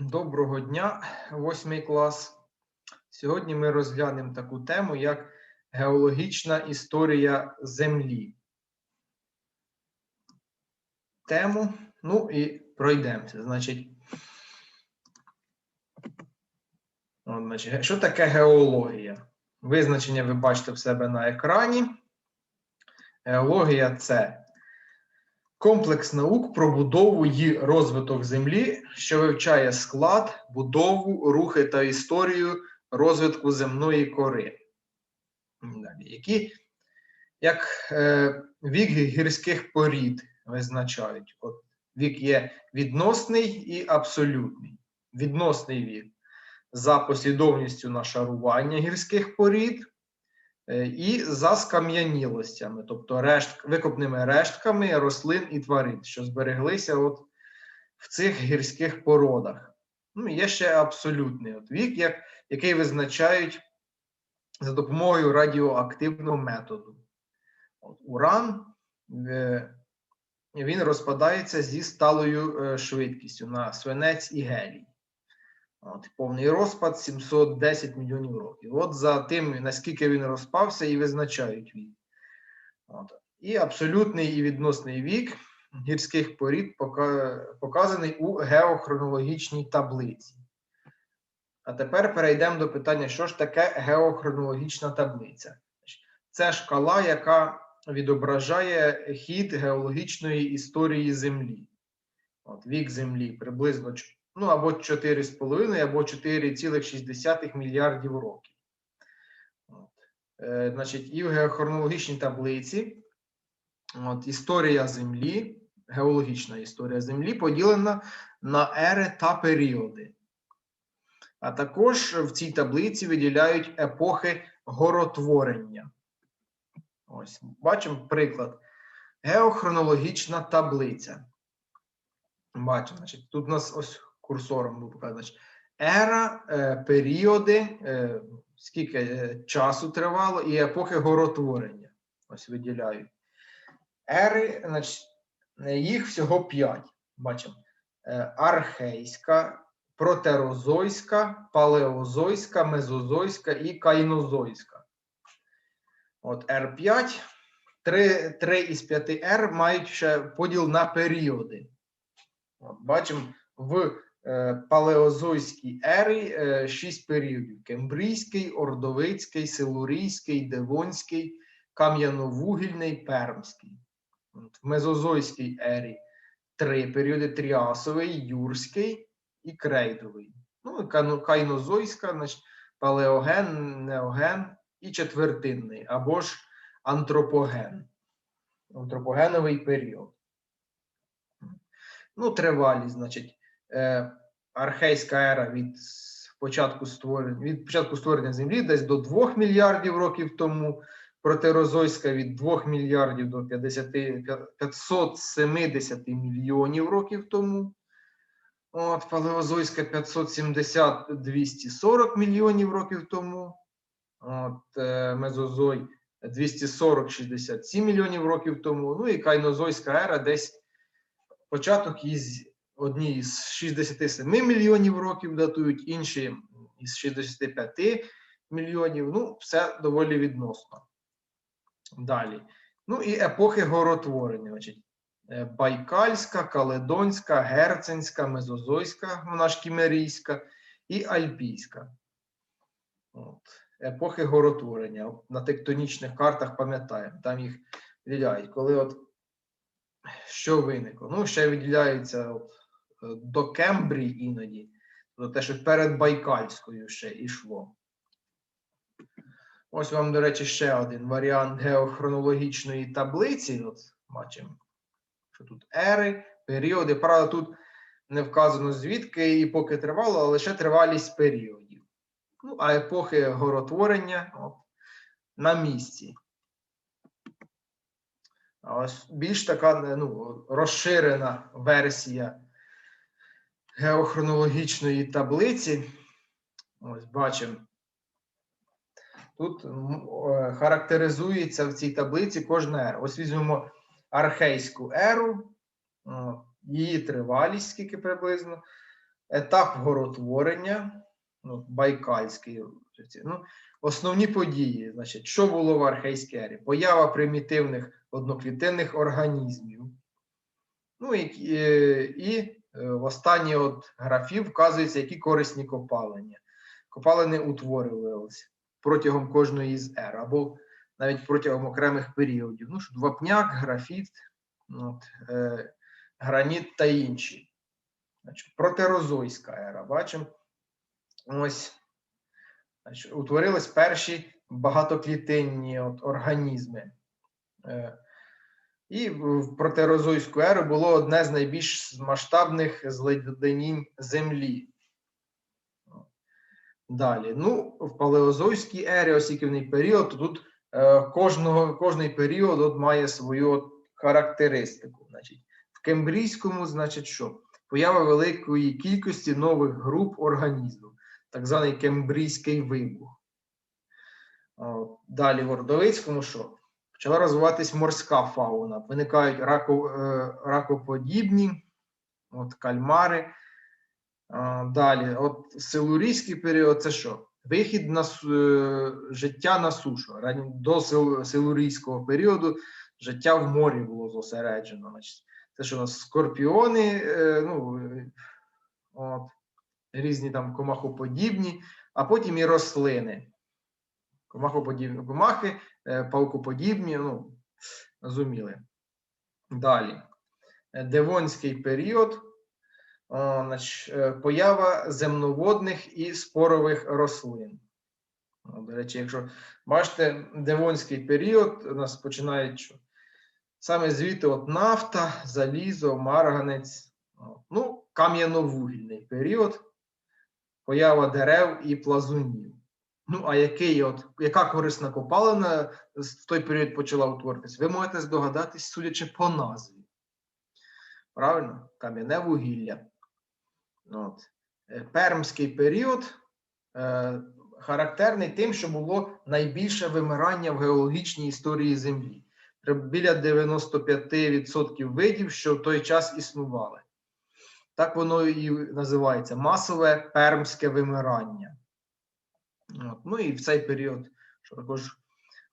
Доброго дня, восьмий клас. Сьогодні ми розглянемо таку тему, як геологічна історія Землі. Тему, ну і пройдемося. Значить, от, значить, що таке геологія? Визначення ви бачите в себе на екрані. Геологія це Комплекс наук про будову і розвиток землі, що вивчає склад, будову, рухи та історію розвитку земної кори. Далі, Які як е, вік гірських порід визначають. От Вік є відносний і абсолютний. Відносний вік за послідовністю нашарування гірських порід. Е, і за скам'янілостями, тобто решт, викопними рештками рослин і тварин, що збереглися от в цих гірських породах. Ну, Є ще абсолютний от вік, як, який визначають за допомогою радіоактивного методу. От, Уран е, він розпадається зі сталою е, швидкістю на свинець і гелій. От, Повний розпад 710 мільйонів років. От за тим, наскільки він розпався, і визначають вік. От. І абсолютний і відносний вік гірських порід показаний у геохронологічній таблиці. А тепер перейдемо до питання, що ж таке геохронологічна таблиця. Це шкала, яка відображає хід геологічної історії Землі. От Вік Землі приблизно ну або 4,5, або 4,6 мільярдів років. Е, Значить, і в геохронологічній таблиці от, історія Землі, геологічна історія Землі поділена на ери та періоди. А також в цій таблиці виділяють епохи горотворення. Ось, бачимо приклад. Геохронологічна таблиця. Бачимо, значить, тут у нас ось курсором буду показати. Ера, е, періоди, е, скільки е, часу тривало, і епохи горотворення. Ось виділяють. Ери, значить, їх всього п'ять. Бачимо. Архейська, протерозойська, палеозойська, мезозойська і кайнозойська. От R5. Три, три із п'яти R мають ще поділ на періоди. От, Бачимо в палеозойській ері е, шість періодів: Кембрійський, Ордовицький, Силурійський, Девонський, Кам'яновугільний, Пермський. В Мезозойській ері три періоди: Тріасовий, Юрський і Крейдовий. Ну, Кайнозойська, значить, палеоген, неоген і четвертинний, або ж антропоген. Антропогеновий період. Ну, тривалість, значить. Е, архейська ера від початку створення від початку створення Землі десь до 2 мільярдів років тому, протерозойська від 2 мільярдів до 50, 570 мільйонів років тому. От, Палеозойська 570-240 мільйонів років тому. От, е, Мезозой 240-67 мільйонів років тому. Ну і Кайнозойська ера десь початок із одні із 67 мільйонів років датують, інші із 65 мільйонів. Ну, все доволі відносно. Далі. Ну і епохи горотворення. Значить, е, Байкальська, Каледонська, Герценська, Мезозойська, вона ж Кімерійська і Альпійська. От. Епохи горотворення. На тектонічних картах пам'ятаємо, там їх виділяють. Коли от що виникло? Ну, ще виділяється от до Кембрії іноді, то те, що перед Байкальською ще йшло. Ось вам, до речі, ще один варіант геохронологічної таблиці. От Бачимо, що тут ери, періоди. Правда, тут не вказано звідки і поки тривало, а лише тривалість періодів. Ну, а епохи горотворення от, на місці. А ось більш така ну, розширена версія геохронологічної таблиці. Ось бачимо. Тут характеризується в цій таблиці кожна ера. Ось візьмемо архейську еру, її тривалість, скільки приблизно. етап горотворення, ну, Байкальський. Ну, основні події, значить, що було в архейській ері? Поява примітивних одноклітинних організмів. Ну і, і, в останній от графі вказується, які корисні копалення. Копалини утворювалися протягом кожної з ер, або навіть протягом окремих періодів. Ну, що вапняк, графіт, от, е, граніт та інші. Значить, протерозойська ера. Бачимо. Ось значить, утворились перші багатоклітинні от, організми. Е, і в протерозойську еру було одне з найбільш масштабних зледенінь Землі. Далі. Ну, в палеозойській ері, осіківний період, то тут е, кожного, кожний період от має свою характеристику. Значить, в кембрійському, значить, що? Поява великої кількості нових груп організмів, так званий кембрійський вибух. Далі в Ордовицькому що? Почала розвиватись морська фауна. Виникають е, ракоподібні, от кальмари. Далі, от силурійський період це що? Вихід на е, життя на сушу. До сил- силурійського періоду життя в морі було зосереджено. Це що у нас скорпіони, е, ну, е, от, різні там комахоподібні, а потім і рослини. Комахоподібні комахи, е, паукоподібні, ну, зуміли. Далі. Е, Девонський період. Е, поява земноводних і спорових рослин. До речі, якщо бачите, Девонський період у нас починає що? Саме звідти от нафта, залізо, марганець, ну, кам'яновугільний період, поява дерев і плазунів. Ну, а який от, яка корисна копалина в той період почала утворитись? Ви можете здогадатись, судячи по назві. Правильно? Кам'яне вугілля. От. Е, Пермський період е, характерний тим, що було найбільше вимирання в геологічній історії Землі. Біля 95% видів, що в той час існували. Так воно і називається масове пермське вимирання. От. Ну і в цей період, що також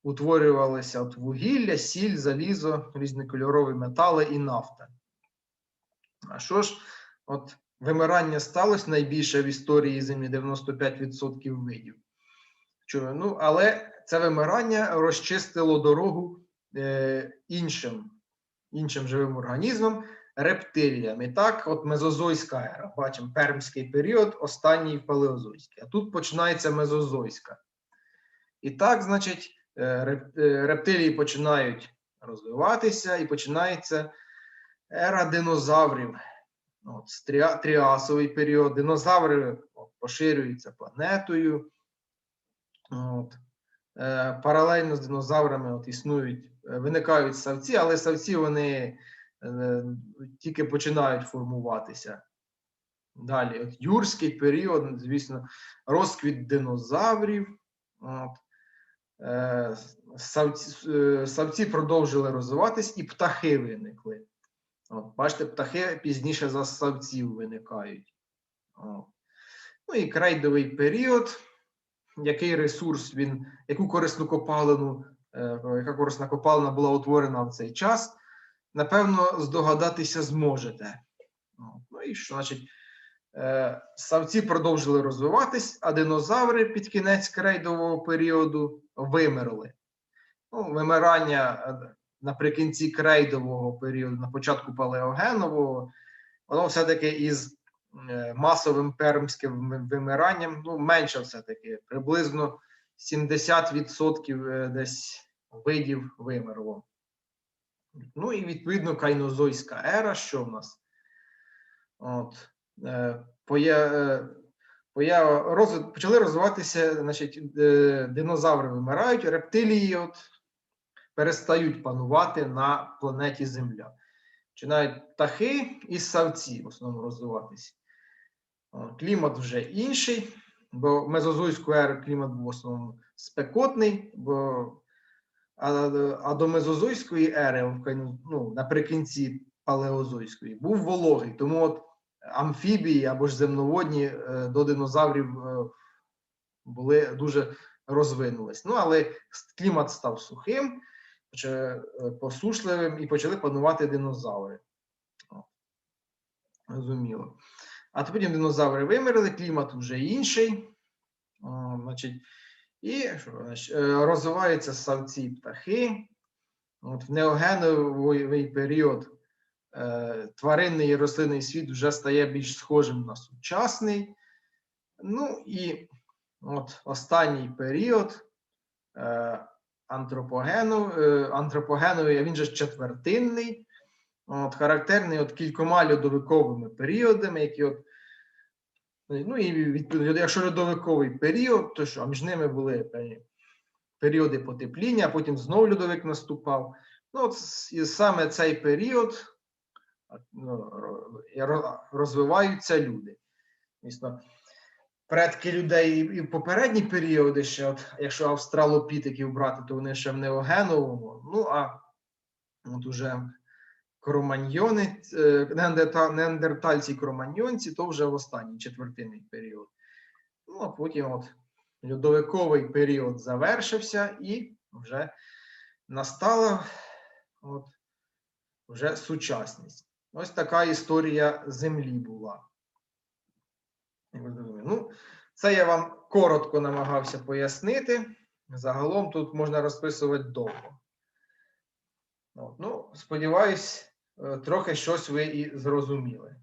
утворювалися от вугілля, сіль, залізо, різнокольорові метали і нафта. А що ж, от вимирання сталося найбільше в історії Землі 95% видів. Чого? Ну, але це вимирання розчистило дорогу е, іншим, іншим живим організмам, рептиліям. І так, от мезозойська ера. Бачимо пермський період, останній палеозойський. А тут починається мезозойська. І так, значить, е, е, рептилії починають розвиватися і починається ера динозаврів. От, тріасовий період. Динозаври поширюються планетою. От. Е, паралельно з динозаврами от, існують, виникають савці, але савці вони тільки починають формуватися. Далі, от, юрський період, звісно, розквіт динозаврів. От. Е, савці, е, савці продовжили розвиватись, і птахи виникли. От, бачите, птахи пізніше за савців виникають. От. Ну і крейдовий період. Який ресурс він, яку корисну копалину, е, яка корисна копалина була утворена в цей час, напевно, здогадатися зможете. Ну і що, значить, е, савці продовжили розвиватись, а динозаври під кінець крейдового періоду вимерли. Ну, вимирання е, наприкінці крейдового періоду, на початку палеогенового, воно все-таки із е, масовим пермським вимиранням, ну, менше все-таки, приблизно 70% е, десь видів вимерло. Ну і відповідно кайнозойська ера, що в нас? От, е, поя, е, поява, розвит, почали розвиватися, значить, е, динозаври вимирають, рептилії от, перестають панувати на планеті Земля. Починають птахи і савці в основному розвиватися. Клімат вже інший, бо в мезозойську еру клімат був в основному спекотний, бо, а, а до мезозойської ери, ну, наприкінці палеозойської, був вологий. Тому от амфібії або ж земноводні е, до динозаврів е, були дуже розвинулись. Ну, але клімат став сухим, е, посушливим і почали панувати динозаври. Розуміло. А потім динозаври вимерли, клімат вже інший. Значить, і е, розвиваються ссавці птахи. От в неогеновий період е, тваринний і рослинний світ вже стає більш схожим на сучасний. Ну і от останній період е, антропогену, е, антропогеновий, а він же четвертинний, от, характерний от кількома льодовиковими періодами, які от Ну і відповідно, якщо льодовиковий період, то що а між ними були певні періоди потепління, а потім знову льодовик наступав. Ну, от і саме цей період ну, розвиваються люди. Звісно, предки людей і в попередні періоди ще, от, якщо австралопітеків брати, то вони ще в неогеновому. Ну а от уже кроманьйони, е, неандерта- неандертальці кроманьйонці, то вже в останній четвертинний період. Ну, а потім от льодовиковий період завершився і вже настала от, вже сучасність. Ось така історія Землі була. Ну, це я вам коротко намагався пояснити. Загалом тут можна розписувати довго. От, ну, сподіваюсь, трохи щось ви і зрозуміли.